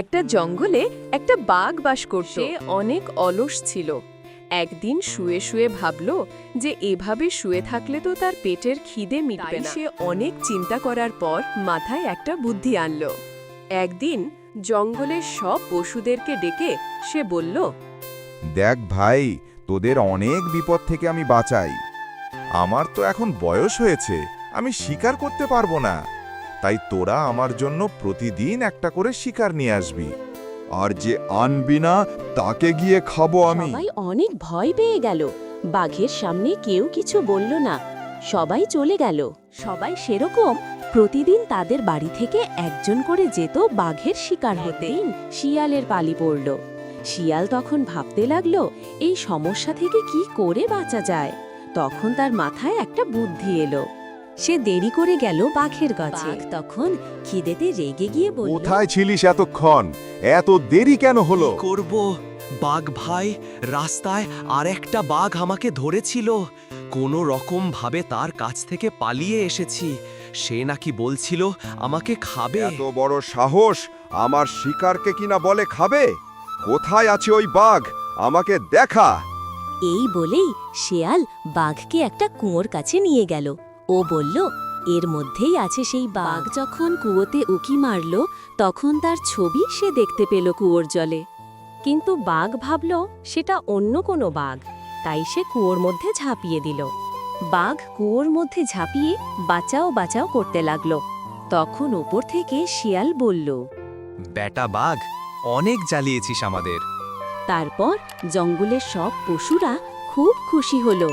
একটা জঙ্গলে একটা বাঘ বাস করত। অনেক অলস ছিল। একদিন শুয়ে শুয়ে ভাবল যে এভাবে শুয়ে থাকলে তো তার পেটের খিদে মিটবে না। সে অনেক চিন্তা করার পর মাথায় একটা বুদ্ধি আনলো। একদিন জঙ্গলের সব পশুদেরকে ডেকে সে বলল দেখ ভাই তোদের অনেক বিপদ থেকে আমি বাঁচাই। আমার তো এখন বয়স হয়েছে আমি শিকার করতে পারব না। তাই তোরা আমার জন্য প্রতিদিন একটা করে শিকার নিয়ে আসবি। আর যে আনবি না, তাকে গিয়ে খাব আমি। অনেক ভয় পেয়ে গেল। বাঘের সামনে কেউ কিছু বলল না। সবাই চলে গেল। সবাই সেরকম প্রতিদিন তাদের বাড়ি থেকে একজন করে যেত বাঘের শিকার হতে। শিয়ালের পালি পড়ল। শিয়াল তখন ভাবতে লাগল, এই সমস্যা থেকে কি করে বাঁচা যায়? তখন তার মাথায় একটা বুদ্ধি এলো। সে দেরি করে গেল বাঘের কাছে। তখন খিদেতে রেগে গিয়ে বলল কোথায় ছিলিস এতক্ষণ? এত দেরি কেন হলো? করব? বাঘ ভাই রাস্তায় আর একটা বাঘ আমাকে ধরেছিল। কোনো রকম ভাবে তার কাছ থেকে পালিয়ে এসেছি। সে নাকি বলছিল আমাকে খাবে। এত বড় সাহস আমার শিকারকে কিনা বলে খাবে? কোথায় আছে ওই বাঘ? আমাকে দেখা। এই বলেই শেয়াল বাঘকে একটা কুয়োর কাছে নিয়ে গেল। ও বলল এর মধ্যেই আছে সেই বাঘ। যখন কুয়োতে উকি মারল তখন তার ছবি সে দেখতে পেল কুয়োর জলে। কিন্তু বাঘ ভাবল সেটা অন্য কোনো বাঘ। তাই সে কুয়োর মধ্যে ঝাঁপিয়ে দিল। বাঘ কুয়োর মধ্যে ঝাঁপিয়ে বাঁচাও বাঁচাও করতে লাগল। তখন ওপর থেকে শিয়াল বলল বেটা বাঘ অনেক জ্বালিয়েছিস আমাদের। তারপর জঙ্গলের সব পশুরা খুব খুশি হলো।